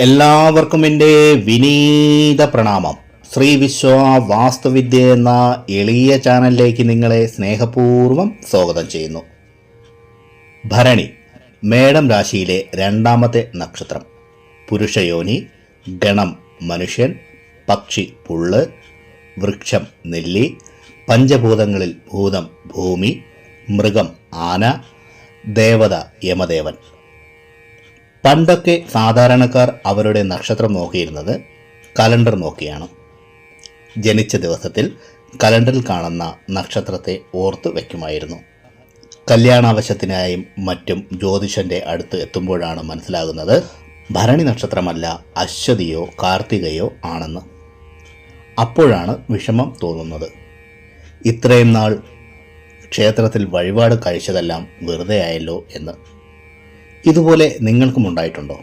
എല്ലാവർക്കും എന്റെ വിനീത പ്രണാമം. ശ്രീ വിശ്വ വാസ്തുവിദ്യ എന്ന എളിയ ചാനലിലേക്ക് നിങ്ങളെ സ്നേഹപൂർവം സ്വാഗതം ചെയ്യുന്നു. ഭരണി മേടം രാശിയിലെ രണ്ടാമത്തെ നക്ഷത്രം. പുരുഷയോനി ഗണം മനുഷ്യൻ പക്ഷി പുള്ള് വൃക്ഷം നെല്ലി പഞ്ചഭൂതങ്ങളിൽ ഭൂതം ഭൂമി മൃഗം ആന ദേവത യമദേവൻ. പണ്ടൊക്കെ സാധാരണക്കാർ അവരുടെ നക്ഷത്രം നോക്കിയിരുന്നത് കലണ്ടർ നോക്കിയാണ്. ജനിച്ച ദിവസത്തിൽ കലണ്ടറിൽ കാണുന്ന നക്ഷത്രത്തെ ഓർത്ത് വയ്ക്കുമായിരുന്നു. കല്യാണാവശ്യത്തിനായും മറ്റും ജ്യോതിഷന്റെ അടുത്ത് എത്തുമ്പോഴാണ് മനസ്സിലാകുന്നത് ഭരണി നക്ഷത്രമല്ല അശ്വതിയോ കാർത്തികയോ ആണെന്ന്. അപ്പോഴാണ് വിഷമം തോന്നുന്നത്. ഇത്രയും നാൾ ക്ഷേത്രത്തിൽ വഴിപാട് കഴിച്ചതെല്ലാം വെറുതെ ആയല്ലോ എന്ന്. ഇതുപോലെ നിങ്ങൾക്കും ഉണ്ടായിട്ടുണ്ടോ?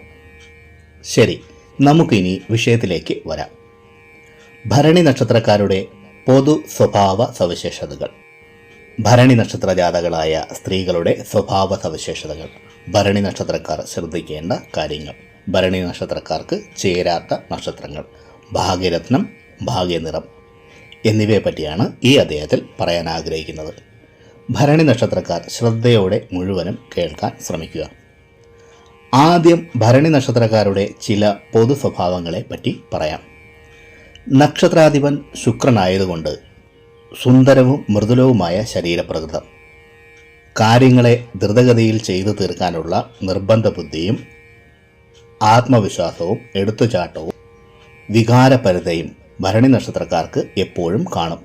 ശരി നമുക്കിനി വിഷയത്തിലേക്ക് വരാം. ഭരണി നക്ഷത്രക്കാരുടെ പൊതു സ്വഭാവ സവിശേഷതകൾ. ഭരണി നക്ഷത്ര ജാതകളായ സ്ത്രീകളുടെ സ്വഭാവ സവിശേഷതകൾ. ഭരണി നക്ഷത്രക്കാർ ശ്രദ്ധിക്കേണ്ട കാര്യങ്ങൾ. ഭരണി നക്ഷത്രക്കാർക്ക് ചേരാത്ത നക്ഷത്രങ്ങൾ. ഭാഗ്യരത്നം ഭാഗ്യനിറം എന്നിവയെ പറ്റിയാണ് ഈ അദ്ദേഹത്തിൽ പറയാൻ ആഗ്രഹിക്കുന്നത്. ഭരണി നക്ഷത്രക്കാർ ശ്രദ്ധയോടെ മുഴുവനും കേൾക്കാൻ ശ്രമിക്കുക. ആദ്യം ഭരണി നക്ഷത്രക്കാരുടെ ചില പൊതു സ്വഭാവങ്ങളെ പറ്റി പറയാം. നക്ഷത്രാധിപൻ ശുക്രനായതുകൊണ്ട് സുന്ദരവും മൃദുലവുമായ ശരീരപ്രകൃതം. കാര്യങ്ങളെ ദ്രുതഗതിയിൽ ചെയ്തു തീർക്കാനുള്ള നിർബന്ധ ബുദ്ധിയും ആത്മവിശ്വാസവും എടുത്തുചാട്ടവും വികാരപരതയും ഭരണി നക്ഷത്രക്കാർക്ക് എപ്പോഴും കാണും.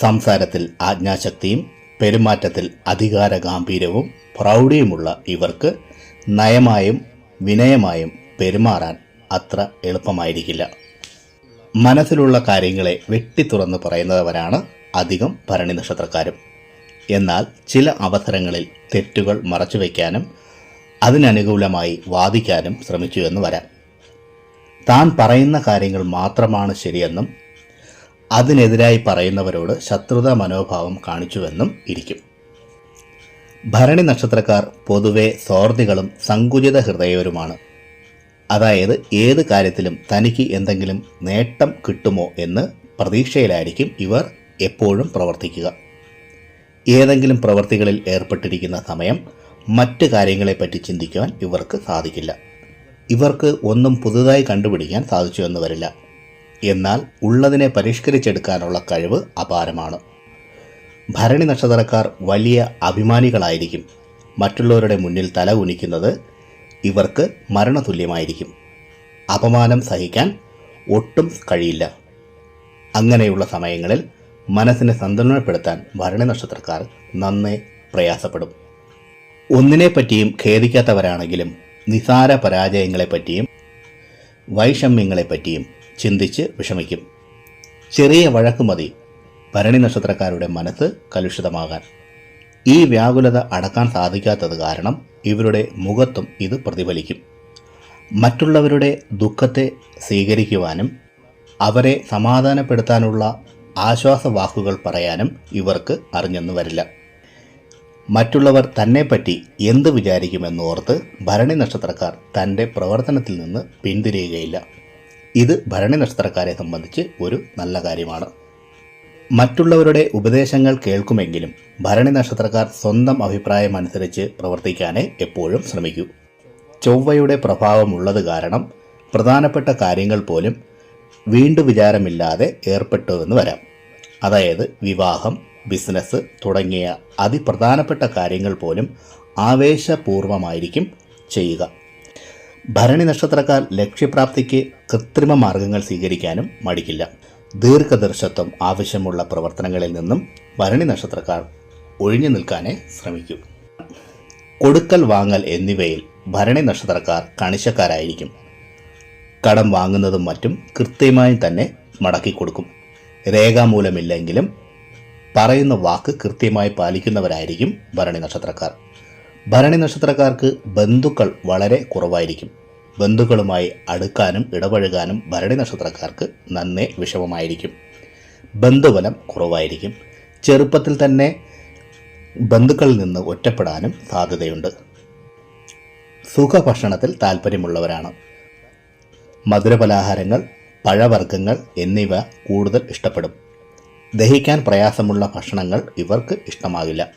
സംസാരത്തിൽ ആജ്ഞാശക്തിയും പെരുമാറ്റത്തിൽ അധികാര ഗാംഭീര്യവും പ്രൗഢിയുമുള്ള ഇവർക്ക് നയമായും വിനയമായും പെരുമാറാൻ അത്ര എളുപ്പമായിരിക്കില്ല. മനസ്സിലുള്ള കാര്യങ്ങളെ വെട്ടി തുറന്ന് പറയുന്നവരാണ് അധികം ഭരണി നക്ഷത്രക്കാരും. എന്നാൽ ചില അവസരങ്ങളിൽ തെറ്റുകൾ മറച്ചുവെക്കാനും അതിനനുകൂലമായി വാദിക്കാനും ശ്രമിച്ചു എന്ന് വരാം. താൻ പറയുന്ന കാര്യങ്ങൾ മാത്രമാണ് ശരിയെന്നും അതിനെതിരായി പറയുന്നവരോട് ശത്രുതാ മനോഭാവം കാണിച്ചുവെന്നും ഇരിക്കും. ഭരണി നക്ഷത്രക്കാർ പൊതുവെ സ്വാർത്ഥികളും സങ്കുചിത ഹൃദയവരുമാണ് അതായത് ഏത് കാര്യത്തിലും തനിക്ക് എന്തെങ്കിലും നേട്ടം കിട്ടുമോ എന്ന് പ്രതീക്ഷയിലായിരിക്കും ഇവർ എപ്പോഴും പ്രവർത്തിക്കുക. ഏതെങ്കിലും പ്രവർത്തികളിൽ ഏർപ്പെട്ടിരിക്കുന്ന സമയം മറ്റ് കാര്യങ്ങളെപ്പറ്റി ചിന്തിക്കുവാൻ ഇവർക്ക് സാധിക്കില്ല. ഇവർക്ക് ഒന്നും പുതുതായി കണ്ടുപിടിക്കാൻ സാധിച്ചു എന്ന് വരില്ല. എന്നാൽ ഉള്ളതിനെ പരിഷ്കരിച്ചെടുക്കാനുള്ള കഴിവ് അപാരമാണ്. ഭരണി നക്ഷത്രക്കാർ വലിയ അഭിമാനികളായിരിക്കും. മറ്റുള്ളവരുടെ മുന്നിൽ തല കുനിക്കുന്നത് ഇവർക്ക് മരണതുല്യമായിരിക്കും. അപമാനം സഹിക്കാൻ ഒട്ടും കഴിയില്ല. അങ്ങനെയുള്ള സമയങ്ങളിൽ മനസ്സിനെ സന്തുലനപ്പെടുത്താൻ ഭരണി നക്ഷത്രക്കാർ നന്നേ പ്രയാസപ്പെടും. ഒന്നിനെപ്പറ്റിയും ഖേദിക്കാത്തവരാണെങ്കിലും നിസാര പരാജയങ്ങളെപ്പറ്റിയും വൈഷമ്യങ്ങളെപ്പറ്റിയും ചിന്തിച്ച് വിഷമിക്കും. ചെറിയ വഴക്ക് മതി ഭരണി നക്ഷത്രക്കാരുടെ മനസ്സ് കലുഷിതമാകാൻ. ഈ വ്യാകുലത അടക്കാൻ സാധിക്കാത്തത് കാരണം ഇവരുടെ മുഖത്തും ഇത് പ്രതിഫലിക്കും. മറ്റുള്ളവരുടെ ദുഃഖത്തെ സ്വീകരിക്കുവാനും അവരെ സമാധാനപ്പെടുത്താനുള്ള ആശ്വാസവാക്കുകൾ പറയാനും ഇവർക്ക് അറിഞ്ഞെന്നു വരില്ല. മറ്റുള്ളവർ തന്നെപ്പറ്റി എന്ത് വിചാരിക്കുമെന്നോർത്ത് ഭരണി നക്ഷത്രക്കാർ തന്റെ പ്രവർത്തനത്തിൽ നിന്ന് പിന്തിരിയുകയില്ല. ഇത് ഭരണി നക്ഷത്രക്കാരെ സംബന്ധിച്ച് ഒരു നല്ല കാര്യമാണ്. മറ്റുള്ളവരുടെ ഉപദേശങ്ങൾ കേൾക്കുമെങ്കിലും ഭരണി നക്ഷത്രക്കാർ സ്വന്തം അഭിപ്രായം അനുസരിച്ച് പ്രവർത്തിക്കാനേ എപ്പോഴും ശ്രമിക്കൂ. ചൊവ്വയുടെ പ്രഭാവമുള്ളത് കാരണം പ്രധാനപ്പെട്ട കാര്യങ്ങൾ പോലും വീണ്ടു വിചാരമില്ലാതെ ഏർപ്പെട്ടുവെന്ന് വരാം. അതായത് വിവാഹം ബിസിനസ് തുടങ്ങിയ അതിപ്രധാനപ്പെട്ട കാര്യങ്ങൾ പോലും ആവേശപൂർവമായിരിക്കും ചെയ്യുക. ഭരണി നക്ഷത്രക്കാർ ലക്ഷ്യപ്രാപ്തിക്ക് കൃത്രിമ മാർഗങ്ങൾ സ്വീകരിക്കാനും മടിക്കില്ല. ദീർഘദർശത്വം ആവശ്യമുള്ള പ്രവർത്തനങ്ങളിൽ നിന്നും ഭരണി നക്ഷത്രക്കാർ ഒഴിഞ്ഞു നിൽക്കാനേ ശ്രമിക്കൂ. കൊടുക്കൽ വാങ്ങൽ എന്നിവയിൽ ഭരണി നക്ഷത്രക്കാർ കണിശക്കാരായിരിക്കും. കടം വാങ്ങുന്നതും മറ്റും കൃത്യമായും തന്നെ മടക്കി കൊടുക്കും. രേഖാമൂലമില്ലെങ്കിലും പറയുന്ന വാക്ക് കൃത്യമായി പാലിക്കുന്നവരായിരിക്കും ഭരണി നക്ഷത്രക്കാർ. ഭരണി നക്ഷത്രക്കാർക്ക് ബന്ധുക്കൾ വളരെ കുറവായിരിക്കും. ബന്ധുക്കളുമായി അടുക്കാനും ഇടപഴകാനും ഭരണി നക്ഷത്രക്കാർക്ക് നന്നേ വിഷമമായിരിക്കും. ബന്ധുബലം കുറവായിരിക്കും. ചെറുപ്പത്തിൽ തന്നെ ബന്ധുക്കളിൽ നിന്ന് ഒറ്റപ്പെടാനും സാധ്യതയുണ്ട്. സുഖഭക്ഷണത്തിൽ താല്പര്യമുള്ളവരാണ്. മധുരപലഹാരങ്ങൾ പഴവർഗങ്ങൾ എന്നിവ കൂടുതൽ ഇഷ്ടപ്പെടും. ദഹിക്കാൻ പ്രയാസമുള്ള ഭക്ഷണങ്ങൾ ഇവർക്ക് ഇഷ്ടമാകില്ല.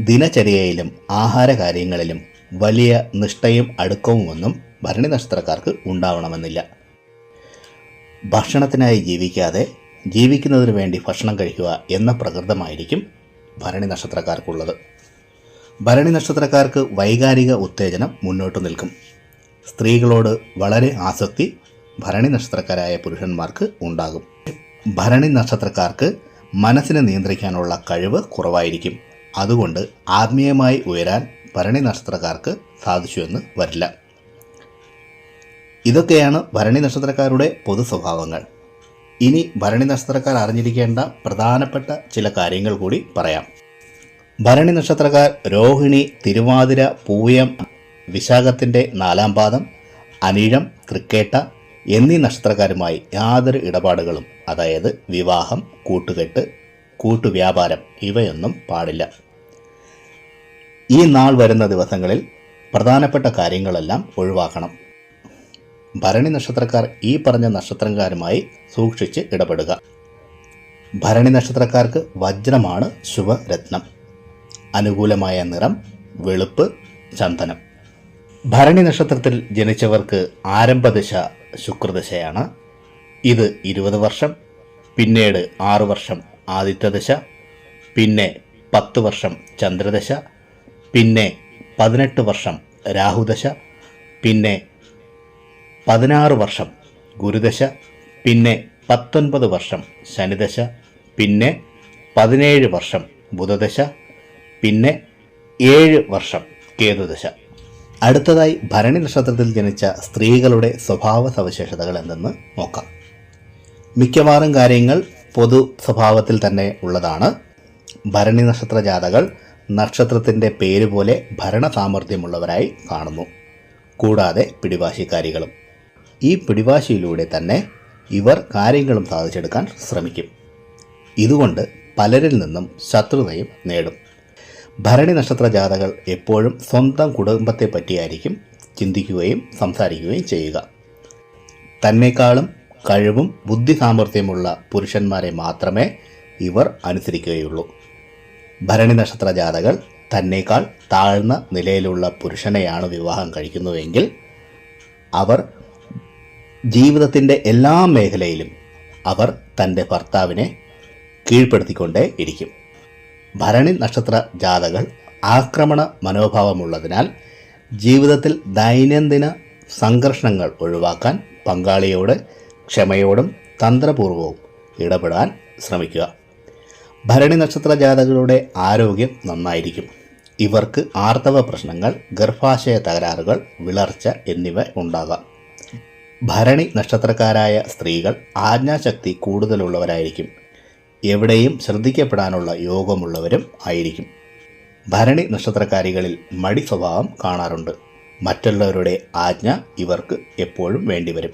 ദിനചര്യയിലും ആഹാരകാര്യങ്ങളിലും വലിയ നിഷ്ഠയും അടുക്കവുമൊന്നും ഭരണി നക്ഷത്രക്കാർക്ക് ഉണ്ടാവണമെന്നില്ല. ഭക്ഷണത്തിനായി ജീവിക്കാതെ ജീവിക്കുന്നതിന് വേണ്ടി ഭക്ഷണം കഴിക്കുക എന്ന പ്രകൃതമായിരിക്കും ഭരണി നക്ഷത്രക്കാർക്കുള്ളത്. ഭരണി നക്ഷത്രക്കാർക്ക് വൈകാരിക ഉത്തേജനം മുന്നോട്ട് നിൽക്കും. സ്ത്രീകളോട് വളരെ ആസക്തി ഭരണി നക്ഷത്രക്കാരായ പുരുഷന്മാർക്ക് ഉണ്ടാകും. ഭരണി നക്ഷത്രക്കാർക്ക് മനസ്സിനെ നിയന്ത്രിക്കാനുള്ള കഴിവ് കുറവായിരിക്കും. അതുകൊണ്ട് ആത്മീയമായി ഉയരാൻ ഭരണി നക്ഷത്രക്കാർക്ക് സാധിച്ചു എന്ന് വരില്ല. ഇതൊക്കെയാണ് ഭരണി നക്ഷത്രക്കാരുടെ പൊതു സ്വഭാവങ്ങൾ ഇനി ഭരണി നക്ഷത്രക്കാർ അറിഞ്ഞിരിക്കേണ്ട പ്രധാനപ്പെട്ട ചില കാര്യങ്ങൾ കൂടി പറയാം. ഭരണി നക്ഷത്രക്കാർ രോഹിണി തിരുവാതിര പൂയം വിശാഖത്തിന്റെ നാലാം പാദം അനിഴം തൃക്കേട്ട എന്നീ നക്ഷത്രക്കാരുമായി യാതൊരു ഇടപാടുകളും അതായത് വിവാഹം കൂട്ടുകെട്ട് കൂട്ടുവ്യാപാരം ഇവയൊന്നും പാടില്ല. ഈ നാൾ വരുന്ന ദിവസങ്ങളിൽ പ്രധാനപ്പെട്ട കാര്യങ്ങളെല്ലാം ഒഴിവാക്കണം. ഭരണി നക്ഷത്രക്കാർ ഈ പറഞ്ഞ നക്ഷത്രക്കാരുമായി സൂക്ഷിച്ച് ഇടപെടുക. ഭരണി നക്ഷത്രക്കാർക്ക് വജ്രമാണ് ശുഭരത്നം. അനുകൂലമായ നിറം വെളുപ്പ് ചന്ദനം. ഭരണി നക്ഷത്രത്തിൽ ജനിച്ചവർക്ക് ആരംഭദശ ശുക്രദശയാണ്. ഇത് ഇരുപത് വർഷം പിന്നീട് ആറു വർഷം ആദിത്യദശ പിന്നെ പത്ത് വർഷം ചന്ദ്രദശ പിന്നെ പതിനെട്ട് വർഷം രാഹുദശ പിന്നെ പതിനാറ് വർഷം ഗുരുദശ പിന്നെ പത്തൊൻപത് വർഷം ശനിദശ പിന്നെ പതിനേഴ് വർഷം ബുധദശ പിന്നെ ഏഴ് വർഷം കേതുദശ. അടുത്തതായി ഭരണി നക്ഷത്രത്തിൽ ജനിച്ച സ്ത്രീകളുടെ സ്വഭാവ സവിശേഷതകൾ എന്തെന്ന് നോക്കാം. മിക്കവാറും കാര്യങ്ങൾ പൊതു സ്വഭാവത്തിൽ തന്നെ ഉള്ളതാണ്. ഭരണി നക്ഷത്ര ജാതകൾ നക്ഷത്രത്തിന്റെ പേര് പോലെ ഭരണ സാമർഥ്യമുള്ളവരായി കാണുന്നു. കൂടാതെ പിടിവാശിക്കാരികളും. ഈ പിടിവാശിയിലൂടെ തന്നെ ഇവർ കാര്യങ്ങളും സാധിച്ചെടുക്കാൻ ശ്രമിക്കും. ഇതുകൊണ്ട് പലരിൽ നിന്നും ശത്രുതയും നേടും. ഭരണി നക്ഷത്ര ജാഥകൾ എപ്പോഴും സ്വന്തം കുടുംബത്തെ പറ്റിയായിരിക്കും ചിന്തിക്കുകയും സംസാരിക്കുകയും ചെയ്യുക. തന്നെക്കാളും കഴിവും ബുദ്ധി സാമർഥ്യമുള്ള പുരുഷന്മാരെ മാത്രമേ ഇവർ അനുസരിക്കുകയുള്ളൂ. ഭരണി നക്ഷത്ര ജാതകൾ തന്നേക്കാൾ താഴ്ന്ന നിലയിലുള്ള പുരുഷനെയാണ് വിവാഹം കഴിക്കുന്നതെങ്കിൽ അവർ ജീവിതത്തിന്റെ എല്ലാ മേഖലയിലും അവർ തന്റെ ഭർത്താവിനെ കീഴ്പ്പെടുത്തിക്കൊണ്ടേ ഇരിക്കും. ഭരണി നക്ഷത്ര ജാതകൾ ആക്രമണ മനോഭാവമുള്ളതിനാൽ ജീവിതത്തിൽ ദൈനംദിന സംഘർഷങ്ങൾ ഒഴിവാക്കാൻ പങ്കാളിയോട് ക്ഷമയോടും തന്ത്രപൂർവവും ഇടപെടാൻ ശ്രമിക്കുക. ഭരണി നക്ഷത്ര ജാതകളുടെ ആരോഗ്യം നന്നായിരിക്കും. ഇവർക്ക് ആർത്തവ പ്രശ്നങ്ങൾ ഗർഭാശയ തകരാറുകൾ വിളർച്ച എന്നിവ ഉണ്ടാകാം. ഭരണി നക്ഷത്രക്കാരായ സ്ത്രീകൾ ആജ്ഞാശക്തി കൂടുതലുള്ളവരായിരിക്കും. എവിടെയും ശ്രദ്ധിക്കപ്പെടാനുള്ള യോഗമുള്ളവരും ആയിരിക്കും. ഭരണി നക്ഷത്രക്കാരികളിൽ മടി സ്വഭാവം കാണാറുണ്ട്. മറ്റുള്ളവരുടെ ആജ്ഞ ഇവർക്ക് എപ്പോഴും വേണ്ടിവരും.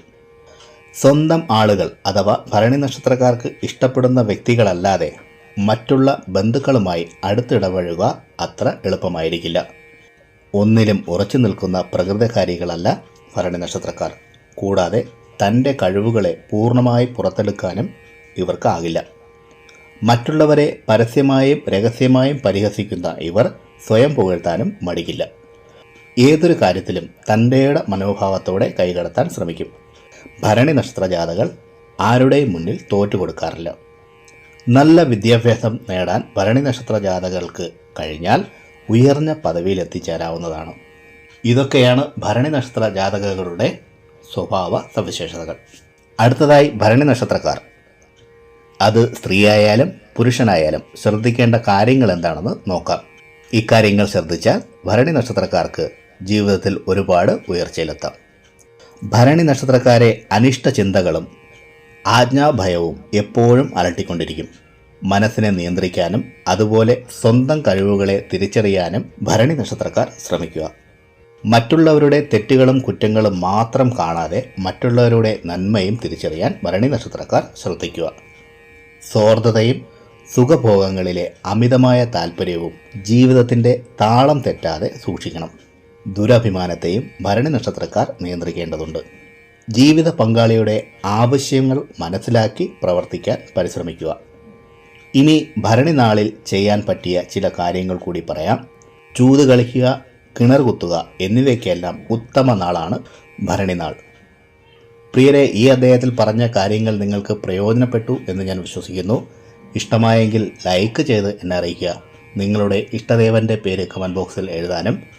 സ്വന്തം ആളുകൾ അഥവാ ഭരണി നക്ഷത്രക്കാർക്ക് ഇഷ്ടപ്പെടുന്ന വ്യക്തികളല്ലാതെ മറ്റുള്ള ബന്ധുക്കളുമായി അടുത്തിടപഴകുക അത്ര എളുപ്പമായിരിക്കില്ല. ഒന്നിലും ഉറച്ചു നിൽക്കുന്ന പ്രകൃതകാരികളല്ല ഭരണി നക്ഷത്രക്കാർ. കൂടാതെ തന്റെ കഴിവുകളെ പൂർണമായി പുറത്തെടുക്കാനും ഇവർക്കാകില്ല. മറ്റുള്ളവരെ പരസ്യമായും രഹസ്യമായും പരിഹസിക്കുന്ന ഇവർ സ്വയം പുകഴ്ത്താനും മടിക്കില്ല. ഏതൊരു കാര്യത്തിലും തന്റെയുടെ മനോഭാവത്തോടെ കൈകടത്താൻ ശ്രമിക്കും. ഭരണി നക്ഷത്ര ജാഥകൾ ആരുടെയും മുന്നിൽ തോറ്റുകൊടുക്കാറില്ല നല്ല വിദ്യാഭ്യാസം നേടാൻ ഭരണി നക്ഷത്ര ജാതകൾക്ക് കഴിഞ്ഞാൽ ഉയർന്ന പദവിയിൽ എത്തിച്ചേരാവുന്നതാണ് ഇതൊക്കെയാണ് ഭരണി നക്ഷത്ര ജാതകങ്ങളുടെ സ്വഭാവ സവിശേഷതകൾ. അടുത്തതായി ഭരണി നക്ഷത്രക്കാർ. അത് സ്ത്രീയായാലും പുരുഷനായാലും ശ്രദ്ധിക്കേണ്ട കാര്യങ്ങൾ എന്താണെന്ന് നോക്കാം. ഇക്കാര്യങ്ങൾ ശ്രദ്ധിച്ചാൽ ഭരണി നക്ഷത്രക്കാർക്ക് ജീവിതത്തിൽ ഒരുപാട് ഉയർച്ചയിലെത്താം. ഭരണി നക്ഷത്രക്കാരെ അനിഷ്ട ചിന്തകളും ആജ്ഞാഭയവും എപ്പോഴും അലട്ടിക്കൊണ്ടിരിക്കും. മനസ്സിനെ നിയന്ത്രിക്കാനും അതുപോലെ സ്വന്തം കഴിവുകളെ തിരിച്ചറിയാനും ഭരണി നക്ഷത്രക്കാർ ശ്രമിക്കുക. മറ്റുള്ളവരുടെ തെറ്റുകളും കുറ്റങ്ങളും മാത്രം കാണാതെ മറ്റുള്ളവരുടെ നന്മയും തിരിച്ചറിയാൻ ഭരണി നക്ഷത്രക്കാർ ശ്രദ്ധിക്കുക. സ്വാർത്ഥതയും സുഖഭോഗങ്ങളിലെ അമിതമായ താല്പര്യവും ജീവിതത്തിന്റെ താളം തെറ്റാതെ സൂക്ഷിക്കണം. ദുരഭിമാനത്തെയും ഭരണി നക്ഷത്രക്കാർ നിയന്ത്രിക്കേണ്ടതുണ്ട്. ജീവിത പങ്കാളിയുടെ ആവശ്യങ്ങൾ മനസ്സിലാക്കി പ്രവർത്തിക്കാൻ പരിശ്രമിക്കുക. ഇനി ഭരണിനാളിൽ ചെയ്യാൻ പറ്റിയ ചില കാര്യങ്ങൾ കൂടി പറയാം. ചൂത് കളിക്കുക കിണർ കുത്തുക എന്നിവയ്ക്കെല്ലാം ഉത്തമ നാളാണ് ഭരണിനാൾ പ്രിയരെ ഈ അദ്ദേഹത്തിൽ പറഞ്ഞ കാര്യങ്ങൾ നിങ്ങൾക്ക് പ്രയോജനപ്പെട്ടു എന്ന് ഞാൻ വിശ്വസിക്കുന്നു. ഇഷ്ടമായെങ്കിൽ ലൈക്ക് ചെയ്ത് എന്നെ അറിയിക്കുക. നിങ്ങളുടെ ഇഷ്ടദേവന്റെ പേര് കമന്റ് ബോക്സിൽ എഴുതാനും